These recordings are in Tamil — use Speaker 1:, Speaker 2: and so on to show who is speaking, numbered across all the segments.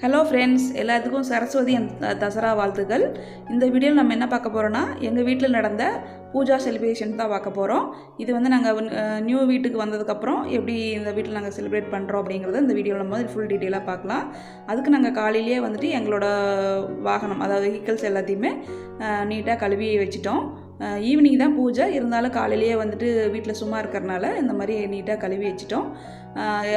Speaker 1: ஹலோ ஃப்ரெண்ட்ஸ் எல்லாத்துக்கும் சரஸ்வதி த- தசரா வாழ்த்துக்கள். இந்த வீடியோவில் நம்ம என்ன பார்க்க போகிறோன்னா எங்கள் வீட்டில் நடந்த பூஜா செலிப்ரேஷன் தான் பார்க்க போகிறோம் இது வந்து நாங்கள் நியூ வீட்டுக்கு வந்ததுக்கப்புறம் எப்படி இந்த வீட்டில் நாங்கள் செலிப்ரேட் பண்ணுறோம் அப்படிங்கிறத இந்த வீடியோவில் நம்ம ஃபுல் டீட்டெயிலாக பார்க்கலாம். அதுக்கு நாங்கள் காலையிலேயே வந்துட்டு எங்களோட வாகனம் அதாவது வெஹிக்கிள்ஸ் எல்லாத்தையுமே நீட்டாக கழுவி வச்சிட்டோம். ஈவினிங் தான் பூஜை. இருந்தாலும் காலையிலேயே வந்துட்டு வீட்டில் சும்மா இருக்கிறனால இந்த மாதிரி நீட்டாக கழுவி வச்சிட்டோம்.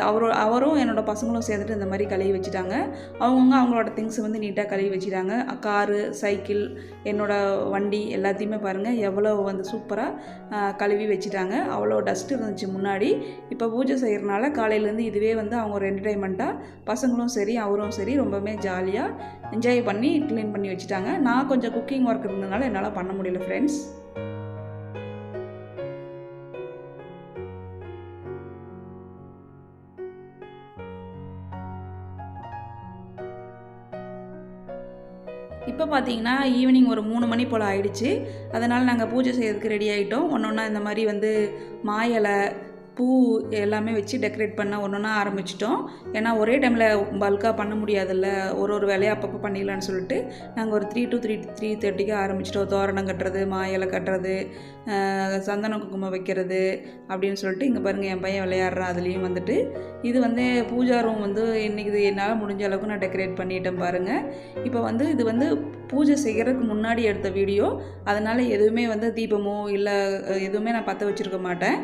Speaker 1: அவரும் அவரும் என்னோட பசங்களும் சேர்ந்துட்டு இந்த மாதிரி கழுவி வச்சுட்டாங்க. அவங்கவுங்க அவங்களோட திங்ஸ் வந்து நீட்டாக கழுவி வச்சுட்டாங்க. காரு சைக்கிள் என்னோடய வண்டி எல்லாத்தையுமே பாருங்கள் எவ்வளோ வந்து சூப்பராக கழுவி வச்சுட்டாங்க. அவ்வளோ டஸ்ட் இருந்துச்சு முன்னாடி. இப்போ பூஜை செய்கிறனால காலையிலேருந்து இதுவே வந்து அவங்க ஒரு என்டர்டைன்மெண்ட்டாக பசங்களும் சரி அவரும் சரி ரொம்பவுமே ஜாலியாக என்ஜாய் பண்ணி க்ளீன் பண்ணி வச்சுட்டாங்க. நான் கொஞ்சம் குக்கிங் ஒர்க் இருந்ததுனால என்னால் பண்ண முடியல ஃப்ரெண்ட்ஸ் இப்போ பார்த்தீங்கன்னா ஈவினிங் ஒரு மூணு மணி போல் ஆயிடுச்சு. அதனால் நாங்கள் பூஜை செய்யறதுக்கு ரெடி ஆகிட்டோம் ஒன்று ஒன்றா இந்த மாதிரி வந்து மாயலை பூ எல்லாமே வச்சு டெக்கரேட் பண்ண ஒன்று ஒன்றா ஆரம்பிச்சிட்டோம். ஏன்னா ஒரே டைமில் பல்காக பண்ண முடியாதுல்ல. ஒரு ஒரு வேலையை அப்பப்போ பண்ணிடலான்னு சொல்லிட்டு நாங்கள் ஒரு த்ரீ டு த்ரீ த்ரீ தேர்ட்டிக்கு ஆரம்பிச்சிட்டோம். தோரணம் கட்டுறது மாயலை கட்டுறது சந்தன குங்குமம் வைக்கிறது அப்படின்னு சொல்லிட்டு இங்கே பாருங்கள் என் பையன் விளையாடுறான். அதுலேயும் வந்துட்டு இது வந்து பூஜா ரூம் வந்து இன்றைக்கி இது என்னால் முடிஞ்ச அளவுக்கு நான் டெக்கரேட் பண்ணிட்டேன் பாருங்கள் இப்போ வந்து இது வந்து பூஜை செய்கிறதுக்கு முன்னாடி எடுத்த வீடியோ அதனால் எதுவுமே வந்து தீபமோ இல்லை எதுவுமே நான் பற்ற வச்சுருக்க மாட்டேன்.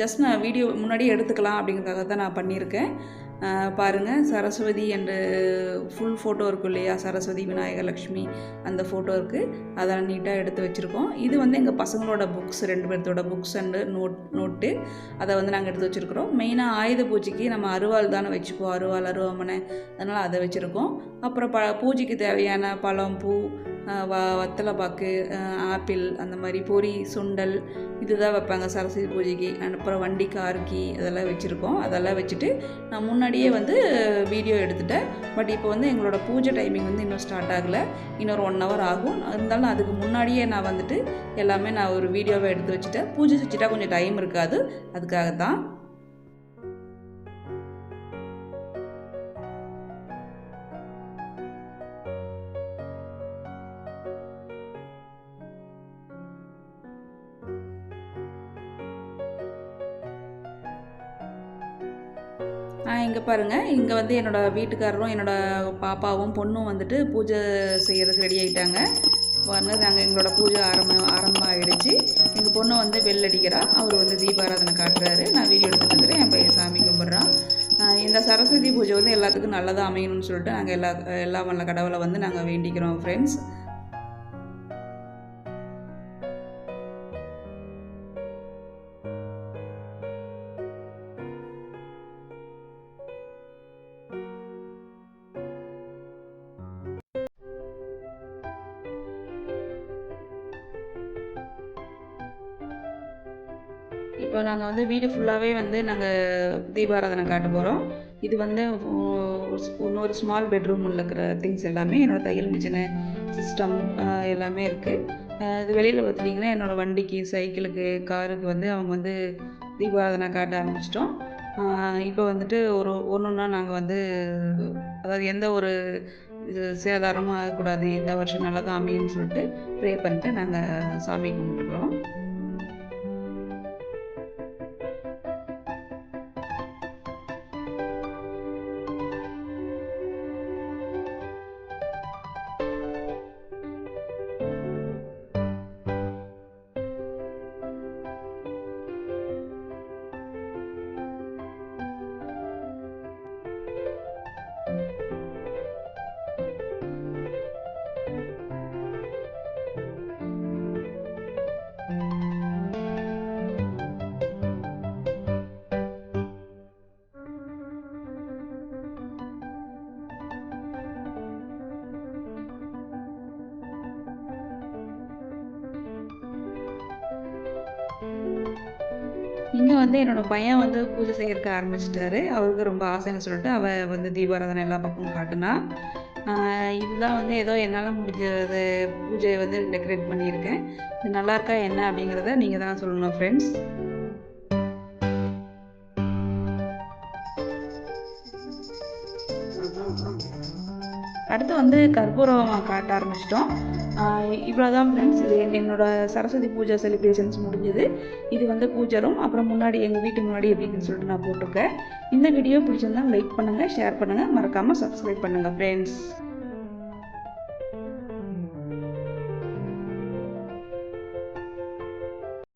Speaker 1: ஜஸ்ட் நான் வீடியோ முன்னாடியே எடுத்துக்கலாம் அப்படிங்கிறதுக்காக தான் நான் பண்ணியிருக்கேன். பாருங்கள் பாருங்க சரஸ்வதி அண்டு ஃபுல் ஃபோட்டோ இருக்கும் இல்லையா? சரஸ்வதி விநாயகர் லக்ஷ்மி அந்த ஃபோட்டோ இருக்குது அதை நீட்டாக எடுத்து வச்சுருக்கோம். இது வந்து எங்கள் பசங்களோட புக்ஸ் ரெண்டு பேர்த்தோட புக்ஸ் அண்டு நோட் நோட்டு அதை வந்து நாங்கள் எடுத்து வச்சுருக்கிறோம். மெயினாக ஆயுத பூஜைக்கு நம்ம அருவாள் தானே வச்சுக்குவோம். அருவாள் அருவாமனை. அதனால் அதை வச்சுருக்கோம். அப்புறம் ப பூஜைக்கு தேவையான பழம் பூ வ வத்தலை பாக்கு ஆப்பிள் அந்த மாதிரி பொரி சுண்டல் இதுதான் வைப்பாங்க சரஸ்வதி பூஜைக்கு. அப்புறம் வண்டி கார்கி அதெல்லாம் வச்சுருக்கோம். அதெல்லாம் வச்சுட்டு நான் முன்னாடியே வந்து வீடியோ எடுத்துட்டேன். பட் இப்போ வந்து எங்களோட பூஜை டைமிங் வந்து இன்னும் ஸ்டார்ட் ஆகலை. இன்னொரு ஒன் ஹவர் ஆகும். இருந்தாலும் அதுக்கு முன்னாடியே நான் வந்துட்டு எல்லாமே நான் ஒரு வீடியோவை எடுத்து வச்சுட்டேன். பூஜை செஞ்சுட்டா கொஞ்சம் டைம் இருக்காது. அதுக்காக தான் இங்கே பாருங்கள் இங்கே வந்து என்னோடய வீட்டுக்காரரும் என்னோடய பாப்பாவும் பொண்ணும் வந்துட்டு பூஜை செய்கிறதுக்கு ரெடி ஆகிட்டாங்க பாருங்கள் நாங்கள் எங்களோட பூஜை ஆரம்ப ஆரம்பம் ஆகிடுச்சு எங்கள் பொண்ணு வந்து பெல் அடிக்கிறா. அவர் வந்து தீபாராதனை காட்டுறாரு. நான் வீடியோ எடுத்துட்டு என் பையன் சாமி கும்பிட்றான். இந்த சரஸ்வதி பூஜை வந்து எல்லாத்துக்கும் நல்லதாக அமையணும்னு சொல்லிட்டு நாங்கள் எல்லா எல்லா வல்ல கடவுளை வந்து நாங்கள் வேண்டிக்கிறோம் ஃப்ரெண்ட்ஸ் இப்போ நாங்கள் வந்து வீடு ஃபுல்லாகவே வந்து நாங்கள் தீபாராதனை காட்ட போகிறோம் இது வந்து இன்னொரு ஸ்மால் பெட்ரூம் இருக்கிற திங்ஸ் எல்லாமே என்னோடய தையல் மிஷினு சிஸ்டம் எல்லாமே இருக்குது இது வெளியில் பார்த்துட்டிங்கன்னா என்னோடய வண்டிக்கு சைக்கிளுக்கு காருக்கு வந்து அவங்க வந்து தீபாராதனை காட்ட ஆரம்பிச்சிட்டோம். இப்போ வந்துட்டு ஒரு ஒன்று ஒன்றா நாங்கள் வந்து அதாவது எந்த ஒரு இது சேதாரமும் ஆகக்கூடாது. இந்த வருஷம் நல்லா தான் அமையும்னு சொல்லிட்டு ப்ரே பண்ணிட்டு நாங்கள் சாமி கும்பிட்டுக்கிறோம். இங்கே வந்து என்னோடய பையன் வந்து பூஜை செய்யறதுக்கு ஆரம்பிச்சிட்டாரு. அவருக்கு ரொம்ப ஆசைன்னு சொல்லிட்டு அவள் வந்து தீபாராதனை எல்லா பக்கமும் காட்டுனா. இதுதான் வந்து ஏதோ என்னால் முடிஞ்சது பூஜையை வந்து டெக்கரேட் பண்ணியிருக்கேன். இது நல்லாயிருக்கா என்ன அப்படிங்கிறத நீங்கள் தான் சொல்லணும் ஃப்ரெண்ட்ஸ் அடுத்து வந்து கற்பூரம் காட்ட ஆரம்பிச்சிட்டோம். இவ்வளோ தான் ஃப்ரெண்ட்ஸ் இது என்னோட சரஸ்வதி பூஜா செலிப்ரேஷன்ஸ் முடிஞ்சது. இது வந்து பூஜை ரூம் அப்புறம் முன்னாடி எங்கள் வீட்டு முன்னாடி எப்படின்னு சொல்லிட்டு நான் போட்டிருக்கேன். இந்த வீடியோ பிடிச்சிருந்தா லைக் பண்ணுங்கள் ஷேர் பண்ணுங்கள் மறக்காமல் சப்ஸ்கிரைப் பண்ணுங்கள் ஃப்ரெண்ட்ஸ்